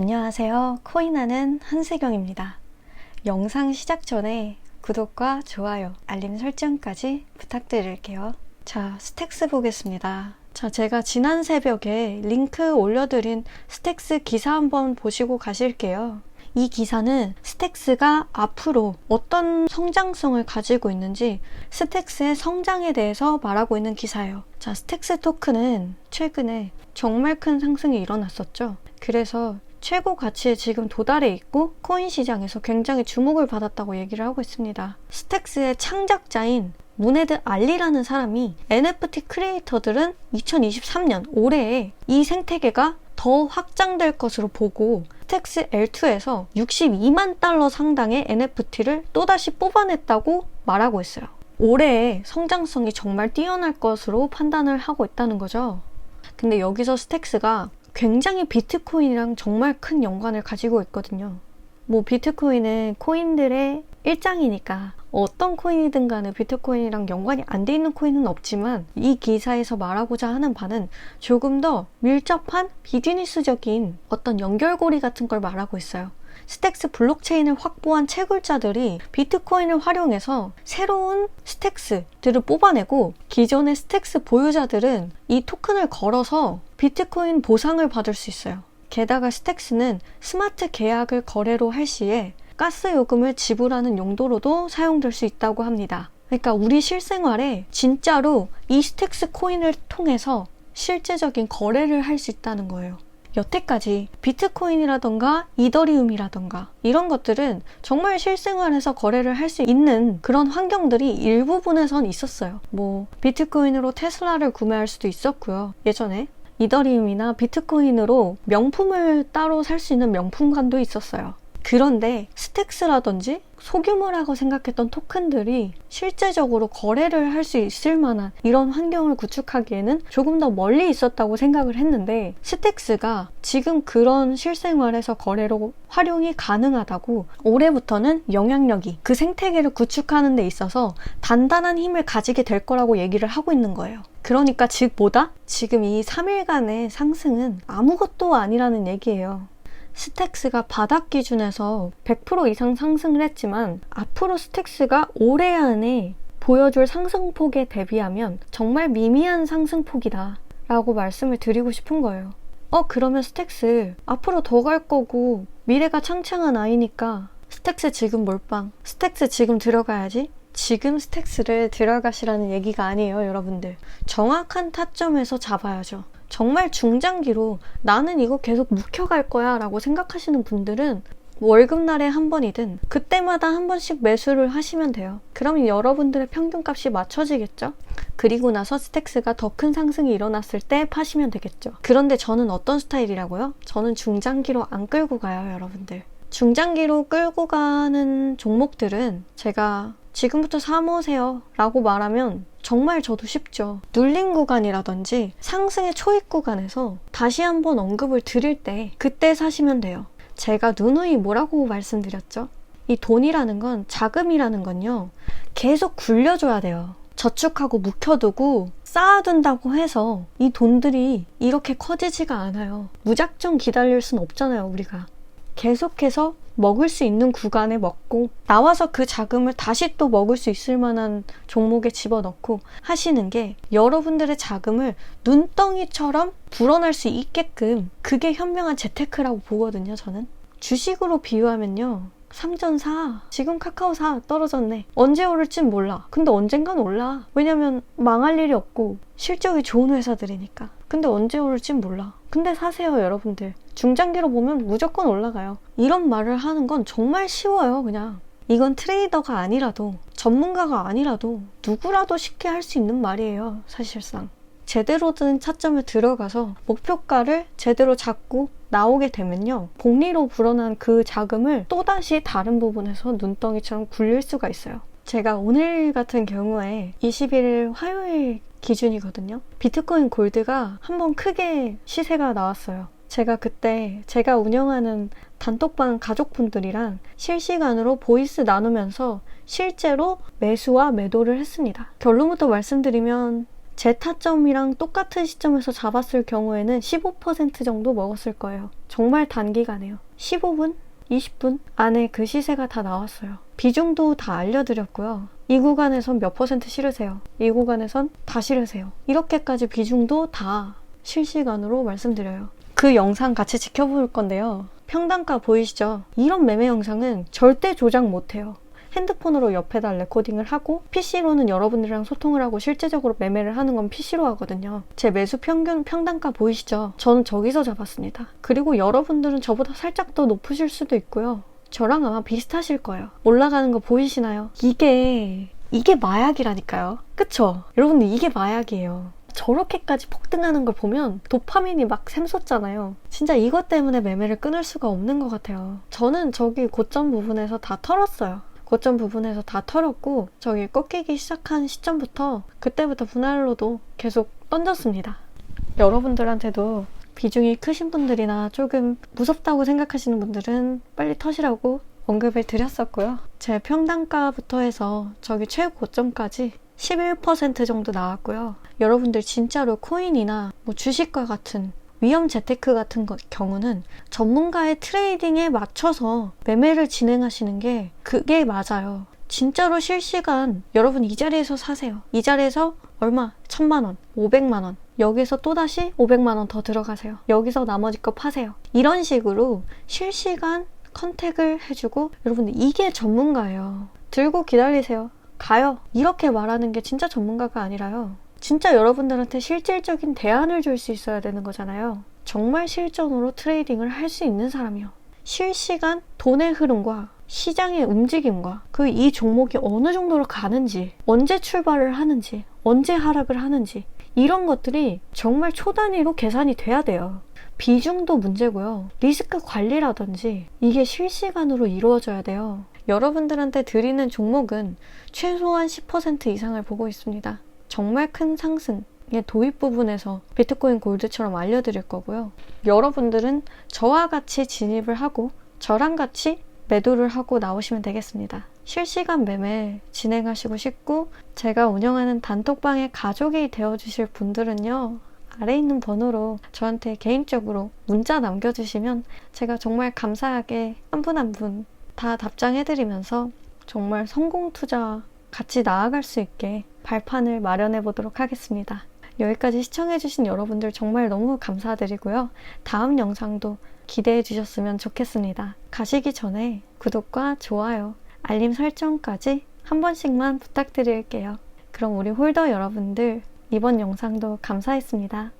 안녕하세요. 코인하는 한세경입니다. 영상 시작 전에 구독과 좋아요, 알림 설정까지 부탁드릴게요. 자, 스택스 보겠습니다. 자, 제가 지난 새벽에 링크 올려드린 스택스 기사 한번 보시고 가실게요. 이 기사는 스택스가 앞으로 어떤 성장성을 가지고 있는지 스택스의 성장에 대해서 말하고 있는 기사예요. 자, 스택스 토큰은 최근에 정말 큰 상승이 일어났었죠. 그래서 최고 가치에 지금 도달해 있고 코인 시장에서 굉장히 주목을 받았다고 얘기를 하고 있습니다. 스택스의 창작자인 문헤드 알리라는 사람이 NFT 크리에이터들은 2023년 올해에 이 생태계가 더 확장될 것으로 보고 스택스 L2에서 62만 달러 상당의 NFT를 또다시 뽑아냈다고 말하고 있어요. 올해의 성장성이 정말 뛰어날 것으로 판단을 하고 있다는 거죠. 근데 여기서 스택스가 굉장히 비트코인이랑 정말 큰 연관을 가지고 있거든요. 뭐 비트코인은 코인들의 일장이니까 어떤 코인이든 간에 비트코인이랑 연관이 안 돼 있는 코인은 없지만 이 기사에서 말하고자 하는 바는 조금 더 밀접한 비즈니스적인 어떤 연결고리 같은 걸 말하고 있어요. 스택스 블록체인을 확보한 채굴자들이 비트코인을 활용해서 새로운 스택스들을 뽑아내고 기존의 스택스 보유자들은 이 토큰을 걸어서 비트코인 보상을 받을 수 있어요. 게다가 스택스는 스마트 계약을 거래로 할 시에 가스 요금을 지불하는 용도로도 사용될 수 있다고 합니다. 그러니까 우리 실생활에 진짜로 이 스택스 코인을 통해서 실제적인 거래를 할 수 있다는 거예요. 여태까지 비트코인이라던가 이더리움이라던가 이런 것들은 정말 실생활에서 거래를 할 수 있는 그런 환경들이 일부분에선 있었어요. 뭐 비트코인으로 테슬라를 구매할 수도 있었고요. 예전에 이더리움이나 비트코인으로 명품을 따로 살 수 있는 명품관도 있었어요. 그런데 스택스라든지 소규모라고 생각했던 토큰들이 실제적으로 거래를 할 수 있을 만한 이런 환경을 구축하기에는 조금 더 멀리 있었다고 생각을 했는데 스택스가 지금 그런 실생활에서 거래로 활용이 가능하다고 올해부터는 영향력이 그 생태계를 구축하는 데 있어서 단단한 힘을 가지게 될 거라고 얘기를 하고 있는 거예요. 그러니까 즉 뭐다? 지금 이 3일간의 상승은 아무것도 아니라는 얘기예요. 스택스가 바닥 기준에서 100% 이상 상승을 했지만 앞으로 스택스가 올해 안에 보여줄 상승폭에 대비하면 정말 미미한 상승폭이다 라고 말씀을 드리고 싶은 거예요. 어, 그러면 스택스 앞으로 더 갈 거고 미래가 창창한 아이니까 스택스 지금 몰빵, 스택스 지금 들어가야지 지금 스택스를 들어가시라는 얘기가 아니에요, 여러분들. 정확한 타점에서 잡아야죠. 정말 중장기로 나는 이거 계속 묵혀갈 거야 라고 생각하시는 분들은 월급날에 한 번이든 그때마다 한 번씩 매수를 하시면 돼요. 그러면 여러분들의 평균값이 맞춰지겠죠? 그리고 나서 스택스가 더 큰 상승이 일어났을 때 파시면 되겠죠. 그런데 저는 어떤 스타일이라고요? 저는 중장기로 안 끌고 가요, 여러분들. 중장기로 끌고 가는 종목들은 제가 지금부터 사모으세요 라고 말하면 정말 저도 쉽죠. 눌린 구간이라든지 상승의 초입 구간에서 다시 한번 언급을 드릴 때 그때 사시면 돼요. 제가 누누이 뭐라고 말씀드렸죠? 이 돈이라는 건 자금이라는 건요. 계속 굴려줘야 돼요. 저축하고 묵혀두고 쌓아둔다고 해서 이 돈들이 이렇게 커지지가 않아요. 무작정 기다릴 순 없잖아요, 우리가. 계속해서 먹을 수 있는 구간에 먹고 나와서 그 자금을 다시 또 먹을 수 있을 만한 종목에 집어넣고 하시는 게 여러분들의 자금을 눈덩이처럼 불어날 수 있게끔 그게 현명한 재테크라고 보거든요, 저는. 주식으로 비유하면요. 삼전 사. 지금 카카오 사. 떨어졌네. 언제 오를진 몰라. 근데 언젠간 올라. 왜냐면 망할 일이 없고 실적이 좋은 회사들이니까. 근데 언제 오를진 몰라. 근데 사세요, 여러분들. 중장기로 보면 무조건 올라가요. 이런 말을 하는 건 정말 쉬워요, 그냥. 이건 트레이더가 아니라도, 전문가가 아니라도, 누구라도 쉽게 할 수 있는 말이에요, 사실상. 제대로 된 차점에 들어가서 목표가를 제대로 잡고 나오게 되면요. 복리로 불어난 그 자금을 또다시 다른 부분에서 눈덩이처럼 굴릴 수가 있어요. 제가 오늘 같은 경우에 21일 화요일 기준이거든요. 비트코인 골드가 한번 크게 시세가 나왔어요. 제가 그때 제가 운영하는 단톡방 가족분들이랑 실시간으로 보이스 나누면서 실제로 매수와 매도를 했습니다. 결론부터 말씀드리면 제 타점이랑 똑같은 시점에서 잡았을 경우에는 15% 정도 먹었을 거예요. 정말 단기간에요. 15분? 20분 안에 그 시세가 다 나왔어요. 비중도 다 알려드렸고요. 이 구간에선 몇 퍼센트 실으세요. 이 구간에선 다 실으세요. 이렇게까지 비중도 다 실시간으로 말씀드려요. 그 영상 같이 지켜볼 건데요. 평단가 보이시죠? 이런 매매 영상은 절대 조작 못해요. 핸드폰으로 옆에다 레코딩을 하고 PC로는 여러분들이랑 소통을 하고 실제적으로 매매를 하는 건 PC로 하거든요. 제 매수 평균 평단가 보이시죠? 저는 저기서 잡았습니다. 그리고 여러분들은 저보다 살짝 더 높으실 수도 있고요. 저랑 아마 비슷하실 거예요. 올라가는 거 보이시나요? 이게 이게 마약이라니까요. 그쵸? 여러분들 이게 마약이에요. 저렇게까지 폭등하는 걸 보면 도파민이 막 샘솟잖아요. 진짜 이것 때문에 매매를 끊을 수가 없는 것 같아요. 저는 저기 고점 부분에서 다 털었어요. 고점 부분에서 다 털었고 저기 꺾이기 시작한 시점부터 그때부터 분할로도 계속 던졌습니다. 여러분들한테도 비중이 크신 분들이나 조금 무섭다고 생각하시는 분들은 빨리 터시라고 언급을 드렸었고요. 제 평단가부터 해서 저기 최고점까지 11% 정도 나왔고요. 여러분들 진짜로 코인이나 뭐 주식과 같은 위험 재테크 같은 거, 경우는 전문가의 트레이딩에 맞춰서 매매를 진행하시는 게 그게 맞아요. 진짜로 실시간 여러분 이 자리에서 사세요. 이 자리에서 얼마? 천만 원, 오백만 원. 여기서 또다시 오백만 원 더 들어가세요. 여기서 나머지 거 파세요. 이런 식으로 실시간 컨택을 해주고 여러분들 이게 전문가예요. 들고 기다리세요. 가요. 이렇게 말하는 게 진짜 전문가가 아니라요. 진짜 여러분들한테 실질적인 대안을 줄 수 있어야 되는 거잖아요. 정말 실전으로 트레이딩을 할 수 있는 사람이요. 실시간 돈의 흐름과 시장의 움직임과 그 이 종목이 어느 정도로 가는지, 언제 출발을 하는지, 언제 하락을 하는지, 이런 것들이 정말 초단위로 계산이 돼야 돼요. 비중도 문제고요. 리스크 관리라든지 이게 실시간으로 이루어져야 돼요. 여러분들한테 드리는 종목은 최소한 10% 이상을 보고 있습니다. 정말 큰 상승의 도입 부분에서 비트코인 골드처럼 알려드릴 거고요. 여러분들은 저와 같이 진입을 하고 저랑 같이 매도를 하고 나오시면 되겠습니다. 실시간 매매 진행하시고 싶고 제가 운영하는 단톡방에 가족이 되어주실 분들은요. 아래 있는 번호로 저한테 개인적으로 문자 남겨주시면 제가 정말 감사하게 한 분 한분 다 답장해드리면서 정말 성공 투자 같이 나아갈 수 있게 발판을 마련해 보도록 하겠습니다. 여기까지 시청해주신 여러분들 정말 너무 감사드리고요. 다음 영상도 기대해 주셨으면 좋겠습니다. 가시기 전에 구독과 좋아요, 알림 설정까지 한 번씩만 부탁드릴게요. 그럼 우리 홀더 여러분들 이번 영상도 감사했습니다.